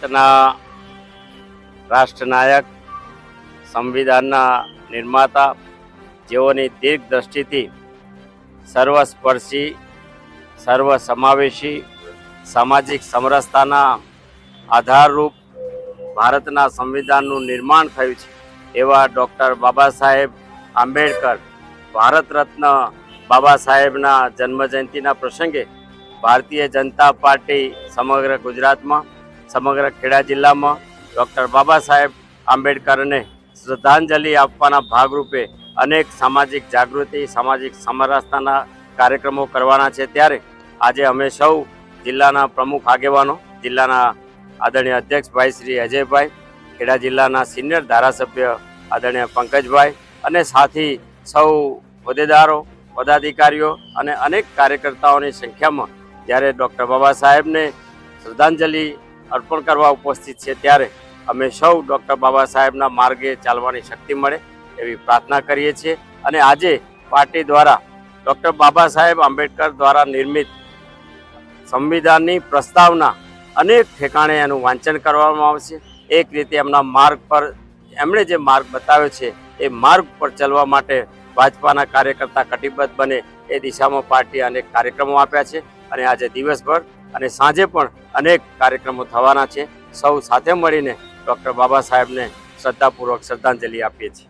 ભારતના રાષ્ટ્રનાયક, સંવિધાનના નિર્માતા, જેઓની દીર્ઘ દ્રષ્ટિથી સર્વસ્પર્શી સર્વ સમાવેશી સામાજિક સમરસતાના આધારરૂપ ભારતના સંવિધાનનું નિર્માણ થયું છે. એવા ડૉક્ટર બાબા સાહેબ આંબેડકર, ભારત રત્ન બાબા સાહેબના જન્મજયંતિના પ્રસંગે ભારતીય જનતા પાર્ટી સમગ્ર ગુજરાતમાં સમગ્ર ખેડા જિલ્લામાં ડૉક્ટર બાબા સાહેબ આંબેડકરને શ્રદ્ધાંજલિ આપવાના ભાગરૂપે અનેક સામાજિક જાગૃતિ, સામાજિક સમરસતાના કાર્યક્રમો કરવાના છે. ત્યારે આજે અમે સૌ જિલ્લાના પ્રમુખ આગેવાનો, જિલ્લાના આદરણીય અધ્યક્ષભાઈ શ્રી અજયભાઈ, ખેડા જિલ્લાના સિનિયર ધારાસભ્ય આદરણીય પંકજભાઈ અને સાથી સૌ હોદ્દેદારો, પદાધિકારીઓ અને અનેક કાર્યકર્તાઓની સંખ્યામાં જ્યારે ડૉક્ટર બાબા સાહેબને શ્રદ્ધાંજલિ અર્પણ કરવા ઉપસ્થિત છે ત્યારે અમે સૌ ડૉક્ટર બાબા સાહેબના માર્ગે ચાલવાની શક્તિ મળે એવી પ્રાર્થના કરીએ છીએ. અને આજે પાર્ટી દ્વારા ડૉક્ટર બાબા સાહેબ આંબેડકર દ્વારા નિર્મિત સંવિધાનની પ્રસ્તાવના અનેક ઠેકાણે એનું વાંચન કરવામાં આવશે. એક રીતે એમના માર્ગ પર એમણે જે માર્ગ બતાવ્યો છે એ માર્ગ પર ચાલવા માટે ભાજપાના કાર્યકર્તા કટિબદ્ધ બને એ દિશામાં પાર્ટીએ અનેક કાર્યક્રમો આપ્યા છે. અને આજે દિવસભર અને સાંજે પણ અનેક કાર્યક્રમો થવાના છે. સૌ સાથે મળીને ડૉક્ટર બાબા સાહેબને શ્રદ્ધાપૂર્વક શ્રદ્ધાંજલિ આપીએ છીએ.